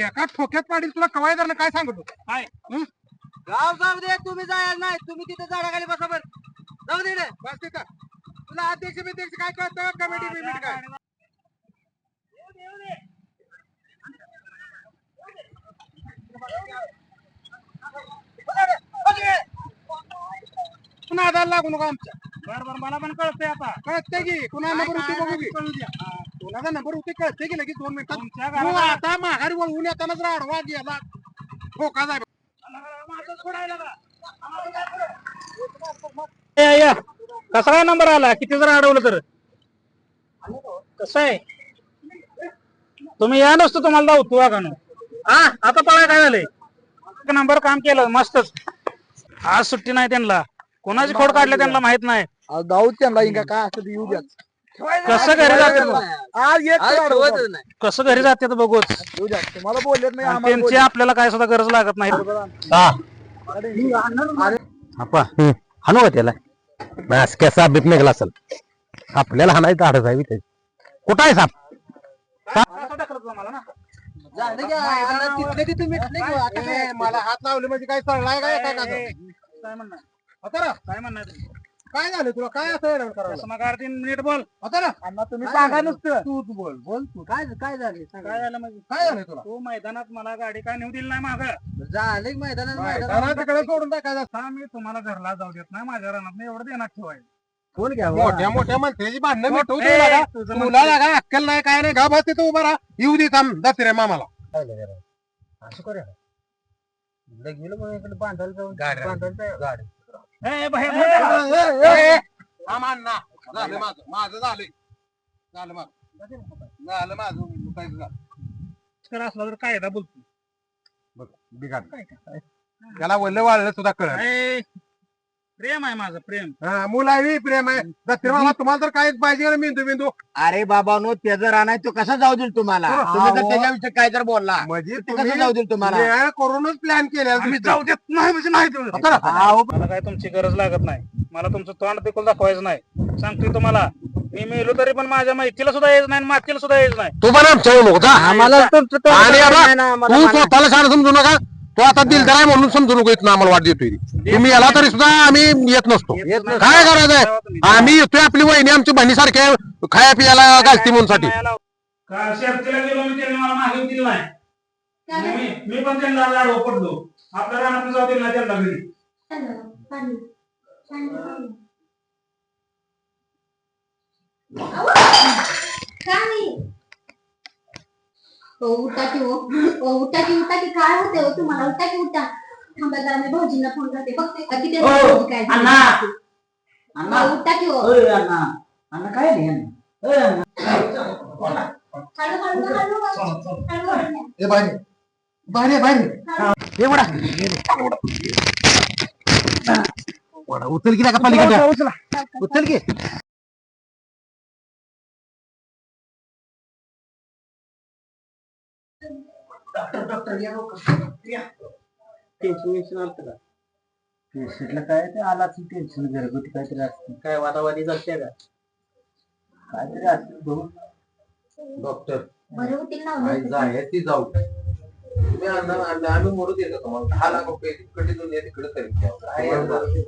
एका ठोक्यात पाडील तुला कवायदारनं काय सांगतो? काय? गाव जाऊ दे तुम्ही जायला नाही. तुम्ही तिथे झाडाखाली बसा बर. जाऊ दे रे. बस तिथं. तुला अध्यक्ष बिध्यक्ष काय कळतं? कमिटी बिमिटी काय आधार लागू नका आमच्या. बरं बरं मला पण कळतंय आता. कळते की कुणा नंबर होती बघू की? कळू द्या. कोणाचा नंबर होते कळते की लगेच दोन मिनिटात तुमच्या तू घराला- आता माघारी वळवून येताना जर आडवा गेला जाय ए, या. कसा काय नंबर आला? किती जर अडवलं तर? कसं आहे? तुम्ही या नसतो तुम्हाला धावतो वागानो हा आता पळाय काय झालंय? नंबर काम केलं मस्तच. आज सुट्टी नाही त्यांना. कोणाची खोड काढले त्यांना माहीत नाही. जाऊ त्यांना इंगा काय असं ते येऊ द्या. कसं घरी जाते आज एक नाही. कसं घरी जाते बघूच. येऊ द्या. तुम्हाला बोललेत नाही आणि आम्हाला त्यांची आपल्याला काय सुद्धा गरज लागत नाही. आपा हाणू का त्याला? बस कसा बीप निघाला असेल. आपल्याला हाणायचं धाडच आहे विथे कुठं आहे साप? मला हात लावले म्हणजे काय चढलाय काय काय काय काय म्हणणार आता ना? काय म्हणणार तुम्ही? काय झालं तुला? काय असं मग अर्धी मिनिट बोल. ना? अण्णा तुम्ही काय सांगा झालं? नुसतं. तू तू बोल बोल तू. काय काय झाले. काय झालं म्हणजे? काय झालं तुला? तू मैदानात मला गाडी काय नेऊ दिली नाही माग? झालं की मैदानात तिकडे सोडून टाकायचं आता मी तुम्हाला घरला जाऊ देत नाही. माझ्या रानात एवढं देण्यात ठेवाय फोन घ्या मोठ्या मोठ्या मंत्र्याची भांडणं मिटवू ए, तुला लागा अक्कल नाही काय नाही. घाबस तिथं उभा राहा. येऊ दे थांब. दसऱ्या मामाला. असं करूया इकडे गेलो मग इकडे बांधायला जाऊन गाडी. बांधायला जाऊ. झालं माझं. माझं झालंय. झालं माझं. झालं माझं. झालं असला तर कायदा बोलतो. बघ बिघाड. त्याला वल्ल वाळलं सुद्धा कळ प्रेम आहे माझं प्रेम. मुलावी प्रेम आहे. मामा तुम्हाला तर काहीच पाहिजे ना मेंदू मेंदू. अरे बाबा नो त्याचं राहणार तो कसा जाऊ देईल तुम्हाला? तुम्ही जर त्याच्याविषयी काय तर बोलला म्हणजे ते तुम्ही कसं जाऊ देईल तुम्हाला? करूनच प्लॅन केला आम्ही जाऊ देत नाही म्हणजे नाही देऊ देत. आता ना. अहो, मला काय तुमची गरज लागत नाही. मला तुमचं तोंड देखील दाखवायचं नाही. सांगतोय तुम्हाला. मी मेलो तरी पण माझ्या माहितीला सुद्धा यायचं नाही आणि मातीला सुद्धा यायचं नाही. तू पण आमच्या नको जा. आम्हाला तुमचं तोंड आणि दाखवायचं आता नाही ना, आम्हाला तू. स्वतःला शाळा समजू नका. तो आता दिलदार आहे म्हणून समजू नको इथं आम्हाला वाट देतोय. तुम्ही याला तरी सुद्धा आम्ही येत नसतो. काय करायचंय आम्ही येतोय आपली वहिनी आमची बहिणीसारखे खाया पियाला घालती म्हणून साठी. मी त्यांनी मला मागे दिली नाही मी मी पण. त्यांना लाडव पडलो आपल्या रानात जाऊ दिलं नाही. त्यांना घरी हो उठा की हो हो, उठा की उठा की काय होते हो तुम्हाला उठा की उठा थांबा जरा मी भाऊजींना फोन करते बघते का किती हो, भाऊजी काय अण्णा. झालं. अण्णा हो, उठा की हो ओय अण्णा अण्णा काय नाही अण्णा. ओय अण्णा हळू हळू हळू हळू नका पलीकडे उचल की? पेशंटला काय ते आला टेन्शन घरगुती काहीतरी असते. काय वादावादी चालते का? काहीतरी असते बघू. डॉक्टर बरं होतील ना आई. जाय ती जाऊ. तुम्ही अण्णा अण्णा आम्ही मरू देतो तुम्हाला. दहा लाख रुपये तिकडे दोन तिकडे तरी.